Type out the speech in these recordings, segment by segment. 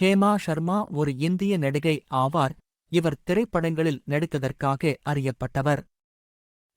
ஹேமா ஷர்மா ஒரு இந்திய நடிகை ஆவார். இவர் திரைப்படங்களில் நடித்ததற்காக அறியப்பட்டவர்.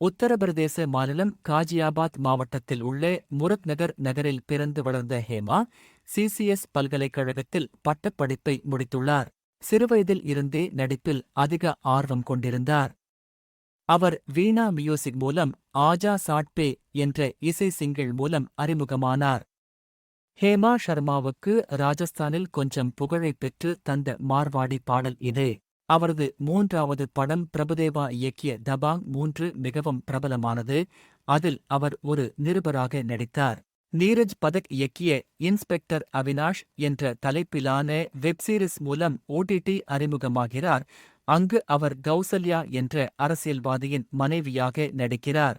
உத்தரப்பிரதேச மாநிலம் காஜியாபாத் மாவட்டத்தில் உள்ள முரத்நகர் நகரில் பிறந்து வளர்ந்த ஹேமா சிசிஎஸ் பல்கலைக்கழகத்தில் பட்டப்படிப்பை முடித்துள்ளார். சிறுவயதில் இருந்தே நடிப்பில் அதிக ஆர்வம் கொண்டிருந்தார். அவர் வீணா மியூசிக் மூலம் ஆஜா சாட்பே என்ற இசை சிங்கிள் மூலம் அறிமுகமானார். ஹேமா ஷர்மாவுக்கு ராஜஸ்தானில் கொஞ்சம் புகழைப் பெற்று தந்த மார்வாடி பாடல் இது. அவரது மூன்றாவது படம் பிரபுதேவா இயக்கிய தபாங் மூன்று மிகவும் பிரபலமானது. அதில் அவர் ஒரு நிருபராக நடித்தார். நீரஜ் பதக் இயக்கிய இன்ஸ்பெக்டர் அவினாஷ் என்ற தலைப்பிலான வெப்சீரிஸ் மூலம் ஓடிடி அறிமுகமாகிறார். அங்கு அவர் கௌசல்யா என்ற அரசியல்வாதியின் மனைவியாக நடிக்கிறார்.